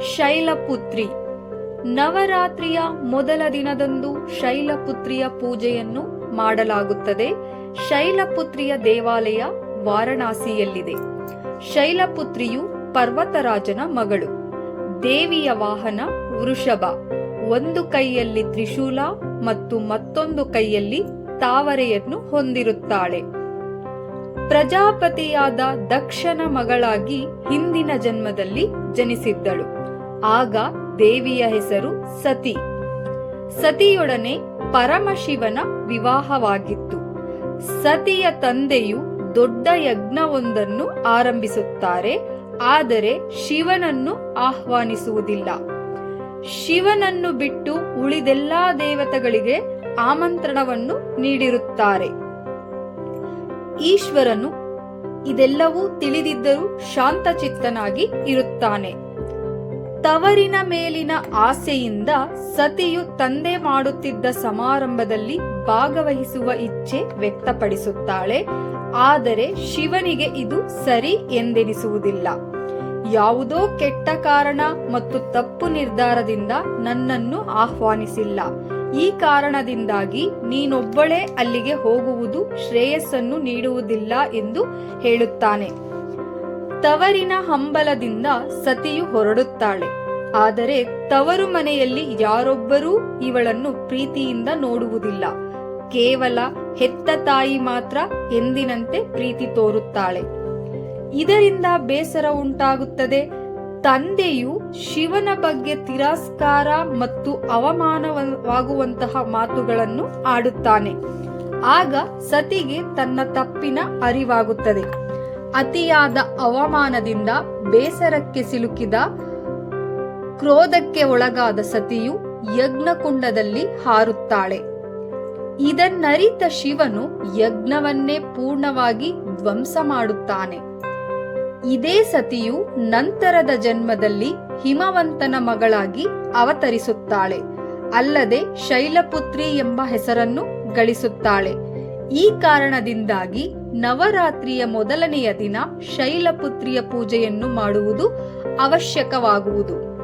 ಶೈಲಪುತ್ರಿ. ನವರಾತ್ರಿಯ ಮೊದಲ ದಿನದಂದು ಶೈಲಪುತ್ರಿಯ ಪೂಜೆಯನ್ನು ಮಾಡಲಾಗುತ್ತದೆ. ಶೈಲಪುತ್ರಿಯ ದೇವಾಲಯ ವಾರಣಾಸಿಯಲ್ಲಿದೆ. ಶೈಲಪುತ್ರಿಯು ಪರ್ವತರಾಜನ ಮಗಳು. ದೇವಿಯ ವಾಹನ ವೃಷಭ. ಒಂದು ಕೈಯಲ್ಲಿ ತ್ರಿಶೂಲ ಮತ್ತು ಮತ್ತೊಂದು ಕೈಯಲ್ಲಿ ತಾವರೆಯನ್ನು ಹೊಂದಿರುತ್ತಾಳೆ. ಪ್ರಜಾಪತಿಯಾದ ದಕ್ಷನ ಮಗಳಾಗಿ ಹಿಂದಿನ ಜನ್ಮದಲ್ಲಿ ಜನಿಸಿದ್ದಳು. ಆಗ ದೇವಿಯ ಹೆಸರು ಸತಿ. ಸತಿಯೊಡನೆ ಪರಮಶಿವನ ವಿವಾಹವಾಗಿತ್ತು. ಸತಿಯ ತಂದೆಯು ದೊಡ್ಡ ಯಜ್ಞವೊಂದನ್ನು ಆರಂಭಿಸುತ್ತಾರೆ, ಆದರೆ ಶಿವನನ್ನು ಆಹ್ವಾನಿಸುವುದಿಲ್ಲ. ಶಿವನನ್ನು ಬಿಟ್ಟು ಉಳಿದೆಲ್ಲಾ ದೇವತೆಗಳಿಗೆ ಆಮಂತ್ರಣವನ್ನು ನೀಡಿರುತ್ತಾರೆ. ಈಶ್ವರನು ಇದೆಲ್ಲವೂ ತಿಳಿದಿದ್ದರೂ ಶಾಂತಚಿತ್ತನಾಗಿ ಇರುತ್ತಾನೆ. ತವರಿನ ಮೇಲಿನ ಆಸೆಯಿಂದ ಸತಿಯು ತಂದೆ ಮಾಡುತ್ತಿದ್ದ ಸಮಾರಂಭದಲ್ಲಿ ಭಾಗವಹಿಸುವ ಇಚ್ಛೆ ವ್ಯಕ್ತಪಡಿಸುತ್ತಾಳೆ. ಆದರೆ ಶಿವನಿಗೆ ಇದು ಸರಿ ಎಂದೆನಿಸುವುದಿಲ್ಲ. ಯಾವುದೋ ಕೆಟ್ಟ ಕಾರಣ ಮತ್ತು ತಪ್ಪು ನಿರ್ಧಾರದಿಂದ ನನ್ನನ್ನು ಆಹ್ವಾನಿಸಿಲ್ಲ. ಈ ಕಾರಣದಿಂದಾಗಿ ನೀನೊಬ್ಬಳೇ ಅಲ್ಲಿಗೆ ಹೋಗುವುದು ಶ್ರೇಯಸ್ಸನ್ನು ನೀಡುವುದಿಲ್ಲ ಎಂದು ಹೇಳುತ್ತಾನೆ. ತವರಿನ ಹಂಬಲದಿಂದ ಸತಿಯು ಹೊರಡುತ್ತಾಳೆ. ಆದರೆ ತವರು ಮನೆಯಲ್ಲಿ ಯಾರೊಬ್ಬರೂ ಇವಳನ್ನು ಪ್ರೀತಿಯಿಂದ ನೋಡುವುದಿಲ್ಲ. ಕೇವಲ ಹೆತ್ತ ತಾಯಿ ಮಾತ್ರ ಎಂದಿನಂತೆ ಪ್ರೀತಿ ತೋರುತ್ತಾಳೆ. ಇದರಿಂದ ಬೇಸರ ಉಂಟಾಗುತ್ತದೆ. ತಂದೆಯು ಶಿವನ ಬಗ್ಗೆ ತಿರಸ್ಕಾರ ಮತ್ತು ಅವಮಾನವಾಗುವಂತಹ ಮಾತುಗಳನ್ನು ಆಡುತ್ತಾನೆ. ಆಗ ಸತಿಗೆ ತನ್ನ ತಪ್ಪಿನ ಅರಿವಾಗುತ್ತದೆ. ಅತಿಯಾದ ಅವಮಾನದಿಂದ ಬೇಸರಕ್ಕೆ ಸಿಲುಕಿದ ಕ್ರೋಧಕ್ಕೆ ಒಳಗಾದ ಸತಿಯು ಯಜ್ಞಕುಂಡದಲ್ಲಿ ಹಾರುತ್ತಾಳೆ. ಇದನ್ನರಿತ ಶಿವನು ಯಜ್ಞವನ್ನೇ ಪೂರ್ಣವಾಗಿ ಧ್ವಂಸ ಮಾಡುತ್ತಾನೆ. ಇದೇ ಸತಿಯು ನಂತರದ ಜನ್ಮದಲ್ಲಿ ಹಿಮವಂತನ ಮಗಳಾಗಿ ಅವತರಿಸುತ್ತಾಳೆ. ಅಲ್ಲದೆ ಶೈಲಪುತ್ರಿ ಎಂಬ ಹೆಸರನ್ನು ಗಳಿಸುತ್ತಾಳೆ. ಈ ಕಾರಣದಿಂದಾಗಿ ನವರಾತ್ರಿಯ ಮೊದಲನೆಯ ದಿನ ಶೈಲಪುತ್ರಿಯ ಪೂಜೆಯನ್ನು ಮಾಡುವುದು ಅವಶ್ಯಕವಾಗುವುದು.